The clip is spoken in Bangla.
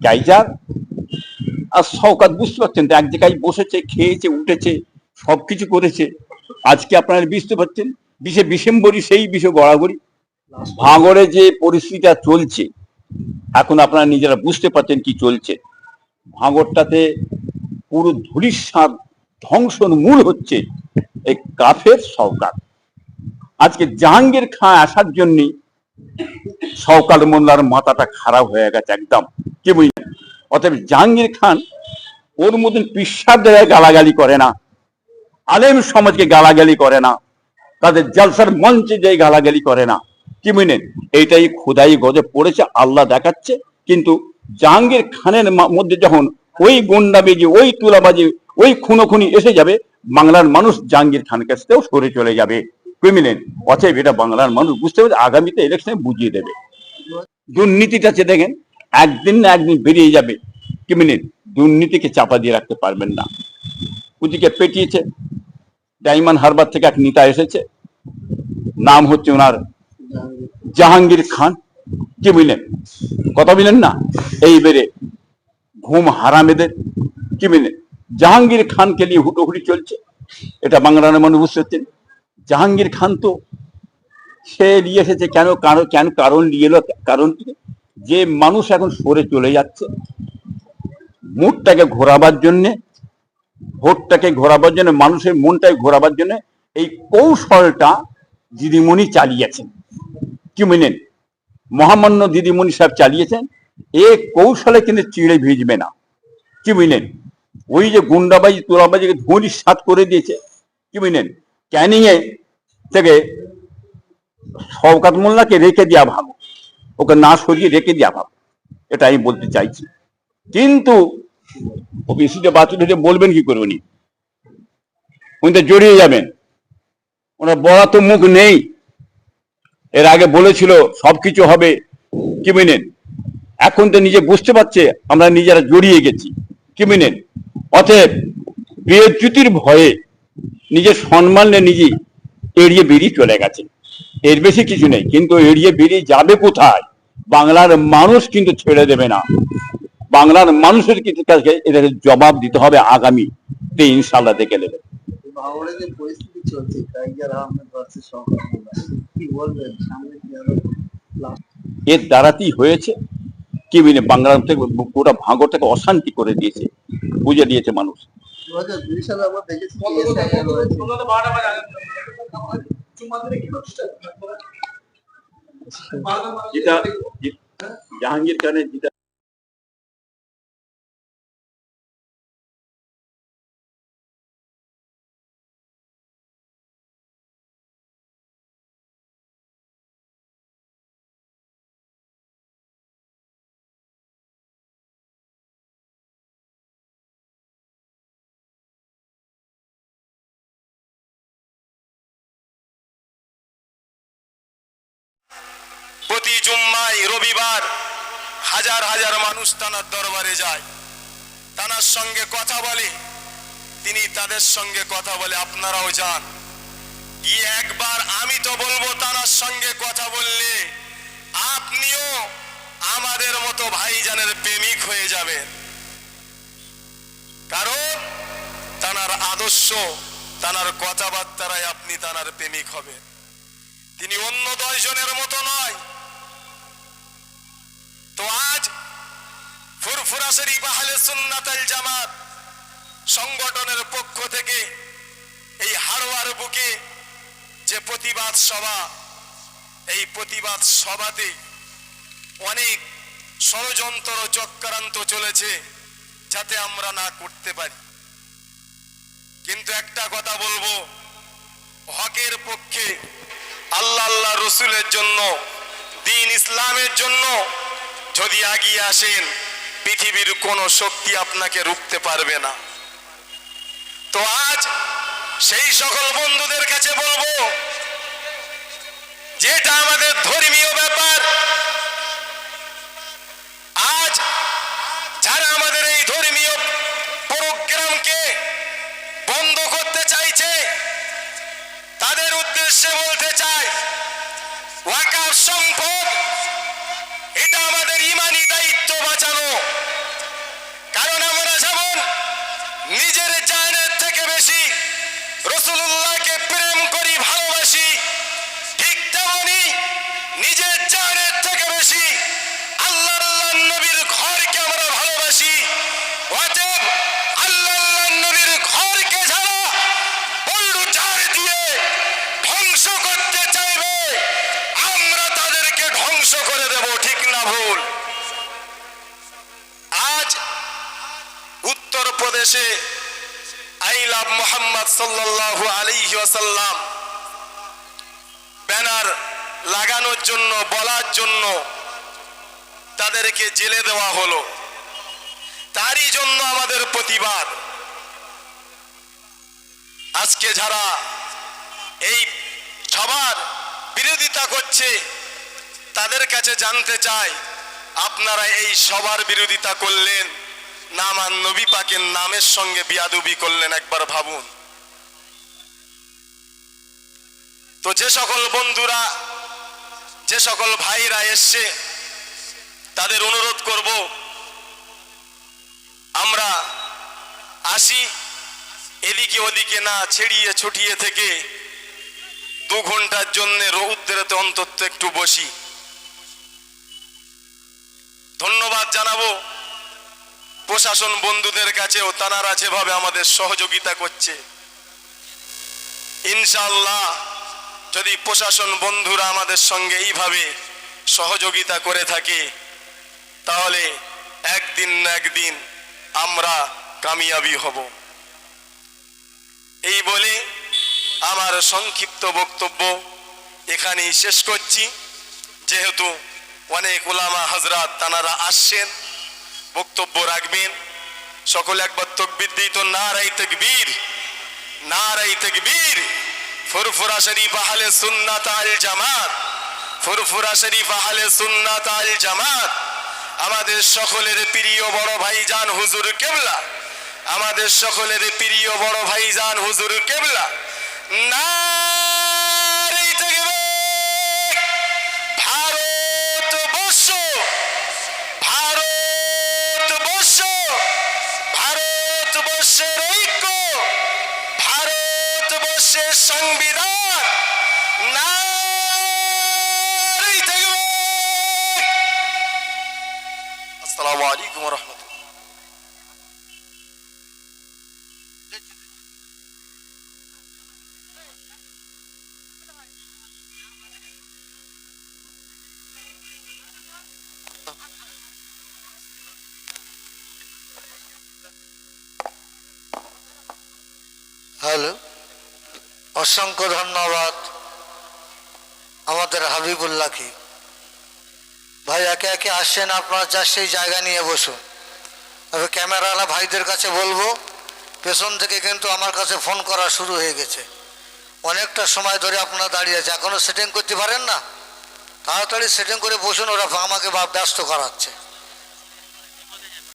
কাইজার আর শওকাত বুঝতে পারছেন তো, এক জায়গায় বসেছে, খেয়েছে, উঠেছে সব কিছু করেছে। আজকে আপনারা বুঝতে পারছেন, বিশে ডিসেম্বরই সেই বিষে গড়াগড়ি। ভাঙড়ে যে পরিস্থিতিটা চলছে, এখন আপনারা নিজেরা বুঝতে পারছেন কি চলছে। ভাঙড়টাতে পুরো ধুলিস্বাদ ধ্বংসর মূল হচ্ছে এই কাফের সরকার আজকে জাহাঙ্গীর খাঁ আসার জন্যই সরকার মোল্লার মাথাটা খারাপ হয়ে গেছে একদম। কি বুঝলেন? অতএব জাহাঙ্গীর খান ওর মতন পিসাবদের গালাগালি করে না। আলেম সমাজকে গালাগালি করে না। তাদের জলসার মঞ্চে যে গালাগালি করে না। কি বুঝলেন? এইটাই খোদাই গজে পড়েছে, আল্লাহ দেখাচ্ছে। কিন্তু জাহাঙ্গীর খানের মধ্যে যখন ওই গুন্ডাবেজি ওই তুলাবাজি, ওই খুনোখুনি এসে যাবে, বাংলার মানুষ জাহাঙ্গীর খান কাছ থেকেও সরে চলে যাবে। বুঝলেন অতএব এটা বাংলার মানুষ বুঝতে পারছে আগামীতে ইলেকশনে বুঝিয়ে দেবে। দুর্নীতিটা আছে দেখেন, একদিন না একদিন বেরিয়ে যাবে কি মিনিট দুর্নীতিকে চাপা দিয়ে রাখতে পারবেন না। ওদিকে পেটিয়েছে ডাইমন্ড হারবার থেকে এক নেতা এসেছে। নাম হচ্ছে ওনার জাহাঙ্গীর খান। কি বুঝলেন কথা বুঝলেন না? এই বেড়ে ঘুম হারামেদের কি বুঝলেন জাহাঙ্গীর খানকে নিয়ে হুটোহুটি চলছে। এটা বাংলার মানুষ বুঝতে জাহাঙ্গীর খান তো, সে নিয়ে এসেছে, কেন কেন কারণ নিয়ে এলো, কারণ? যে মানুষ এখন সরে চলে যাচ্ছে, মুডটাকে ঘোরাবার জন্যে, ভোটটাকে ঘোরাবার জন্য, মানুষের মনটাকে ঘোরাবার জন্য, এই কৌশলটা দিদিমণি চালিয়েছেন। কি বুঝলেন মহামান্য দিদিমণি সাহেব চালিয়েছেন, এ কৌশলে কিন্তু চিড়ে ভিজবে না। কি বুঝলেন ওই যে গুন্ডাবাজি, তোলাবাজিকে ধনী সাত করে দিয়েছে, কি বুঝলেন ক্যানিং এ থেকে শওকাত মোল্লাকে রেখে দেওয়া ভালো। ওকে না সরিয়ে রেখে দেওয়া ভালো। এটা আমি বলতে চাইছি। কিন্তু ও বেশিটা বাতিল হতে বলবেন কি করে উনি? তো জড়িয়ে যাবেন। ওনার তো মুখ নেই। এর আগে বলেছিল সবকিছু হবে কি মিনেন? এখন তো নিজে বুঝতে পারছে, আমরা নিজেরা জড়িয়ে গেছি। কি মিনেন? অতএব বেজ্যুতির ভয়ে নিজের সম্মান নিয়ে নিজে এড়িয়ে বেরিয়ে চলে গেছে। এর বেশি কিছু নেই কিন্তু এড়িয়ে বেরিয়ে যাবে কোথায়? বাংলার মানুষ কিন্তু ছেড়ে দেবে না। বাংলার মানুষের কিন্তু কাছে এদের জবাব দিতে হবে আগামী তে ইনশাল্লাহ দেখে নেবে। এর দ্বারাতেই হয়েছে? কি বাংলার থেকে গোটা ভাঙর থেকে অশান্তি করে দিয়েছে বুঝে দিয়েছে মানুষ। দু হাজার দুই সালে আমরা দেখেছি জাহাঙ্গীর খানের যেটা হাজার হাজার মানুষ তানার দরবারে যায়। তানার সঙ্গে কথা বলে। তিনি তাদের সঙ্গে কথা বলে, আপনারাও যান। গিয়ে একবার আমি তো বলব, তানার সঙ্গে কথা বললে আপনিও আমাদের মতো ভাইজানের প্রেমিক হয়ে যাবেন। কারণ তানার আদর্শ, তানার কথাবার্তারাই আপনি তানার প্রেমিক হবেন। তিনি অন্য দশজনের মতো নয়। তো আজ ফুরফুরা শরীফ আহলে সুন্নাতাল জামাত সংগঠনের পক্ষ থেকে এই হাড়োয়ার বুকে যে প্রতিবাদ সভা, এই প্রতিবাদ সভাতে অনেক ষড়যন্ত্র চক্রান্ত চলেছে যাতে আমরা না করতে পারি। কিন্তু একটা কথা বলব, হকের পক্ষে আল্লাহ আল্লাহ রসুলের জন্য, দিন ইসলামের জন্য যদি আগিয়ে আসেন, পৃথিবীর কোনো শক্তি আপনাকে রুখতে পারবে না। তো আজ সেই সকল বন্ধুদের কাছে বলব, যেটা আমাদের ধর্মীয় ব্যাপার আজ যারা আমাদের এই ধর্মীয় প্রোগ্রামকে বন্ধ করতে চাইছে তাদের উদ্দেশ্যে বলতে চাই ওয়াকাফ সম্পদ এটা আমাদের ইমানি দায়িত্ব বাঁচানো ভুল আজ উত্তরপ্রদেশে আই লাভ মোহাম্মদ সাল্লাল্লাহু আলাইহি ওয়াসাল্লাম ব্যানার লাগানোর জন্য, বলার জন্য তাদেরকে জেলে দেওয়া হলো। তারই জন্য আমাদের প্রতিবাদ। আজকে যারা এই সবার বিরোধিতা করছে তাদের কাছে জানতে চাই, আপনারা এই সবার বিরোধিতা করলেন, না আমার নবী পাকের নামের সঙ্গে বিয়াদুবি করলেন একবার ভাবুন। তো যে সকল বন্ধুরা, যে সকল ভাইরা এসছে, তাদের অনুরোধ করব, আমরা আসি, এদিকে ওদিকে না ছেড়িয়ে ছুটিয়ে থেকে দু ঘণ্টার জন্য রৌদ্রেতে অন্তত একটু বসি। ধন্যবাদ জানাব। প্রশাসন বন্ধুদের কাছেও তানারা যেভাবে আমাদের সহযোগিতা করছে। ইনশাআল্লাহ যদি প্রশাসন বন্ধুরা আমাদের সঙ্গে এইভাবে সহযোগিতা করে থাকে, তাহলে একদিন না একদিন আমরা কামিয়াবি হব। এই বলে আমার সংক্ষিপ্ত বক্তব্য এখানেই শেষ করছি। যেহেতু অনেক ওলামা হজরত তানারা আসছেন, বক্তব্য রাখবেন। সকলে একবার তকবির দিই তো নারাই তকবীর নারাই তকবীর। ফুরফুরা শরীফ আহলে সুন্নাত আল জামাত, ফুরফুরা শরীফ আহলে সুন্নাত আল জামাত। আমাদের সকলের প্রিয় বড় ভাইজান হুজুর কেবলা, আমাদের সকলের প্রিয় বড় ভাইজান হুজুর কেবলা। নারাই से संविधान नारी अस्सलाम वालेकुम रहमत Hello. অসংখ্য ধন্যবাদ আমাদের হাবিবুল্লাহকে। ভাই, একে একে আসছেন আপনারা যা সেই জায়গা নিয়ে বসুন। তবে ক্যামেরাওয়ালা ভাইদের কাছে বলব, পেছন থেকে কিন্তু আমার কাছে ফোন করা শুরু হয়ে গেছে। অনেকটা সময় ধরে আপনারা দাঁড়িয়ে আছে। এখনও সেটিং করতে পারেন না? তাড়াতাড়ি সেটিং করে বসুন, ওরা আমাকে ব্যস্ত করাচ্ছে।